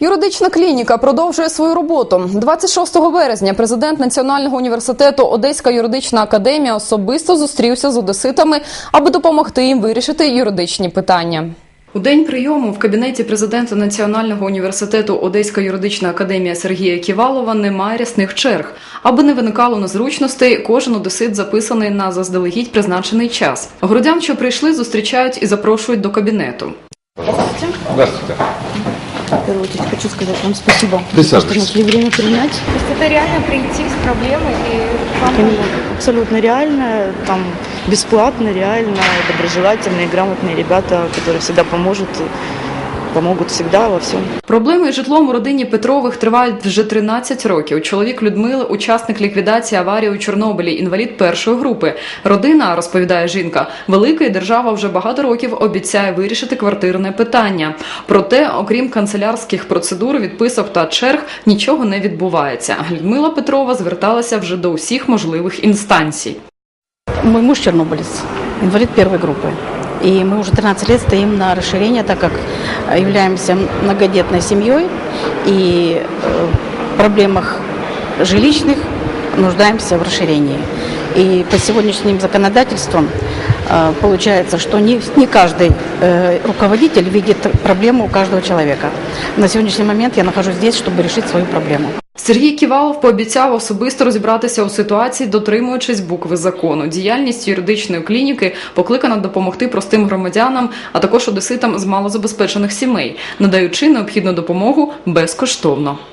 Юридична клініка продовжує свою роботу. 26 березня президент Національного університету Одеська юридична академія особисто зустрівся з одеситами, аби допомогти їм вирішити юридичні питання. У день прийому в кабінеті президента Національного університету Одеська юридична академія Сергія Ківалова немає рясних черг. Аби не виникало незручностей, кожен одесит записаний на заздалегідь призначений час. Грудян, що прийшли, зустрічають і запрошують до кабінету. Здравствуйте. В первую очередь хочу сказать вам спасибо, что нашли время принять. То есть это реально прийти с проблемой и вам Конечно, Абсолютно реально, там бесплатно, реально, доброжелательные, грамотные ребята, которые всегда поможет, помогут всегда во всем. Проблеми із житлом у родині Петрових тривають вже 13 років. Чоловік Людмили, учасник ліквідації аварії у Чорнобилі, інвалід першої групи. Родина, розповідає жінка, велика і держава вже багато років обіцяє вирішити квартирне питання. Проте, окрім канцелярських процедур, відписок та черг, нічого не відбувається. Людмила Петрова зверталася вже до усіх можливих інстанцій. Мой муж чернобылец, инвалид первой группы. И мы уже 13 лет стоим на расширение, так как являемся многодетной семьей и э, в проблемах жилищных нуждаемся в расширении. И по сегодняшним законодательствам э, получается, что не, не каждый э, руководитель видит проблему у каждого человека. На сегодняшний момент я нахожусь здесь, чтобы решить свою проблему. Сергій Ківалов пообіцяв особисто розібратися у ситуації, дотримуючись букви закону. Діяльність юридичної клініки покликана допомогти простим громадянам, а також одеситам з малозабезпечених сімей, надаючи необхідну допомогу безкоштовно.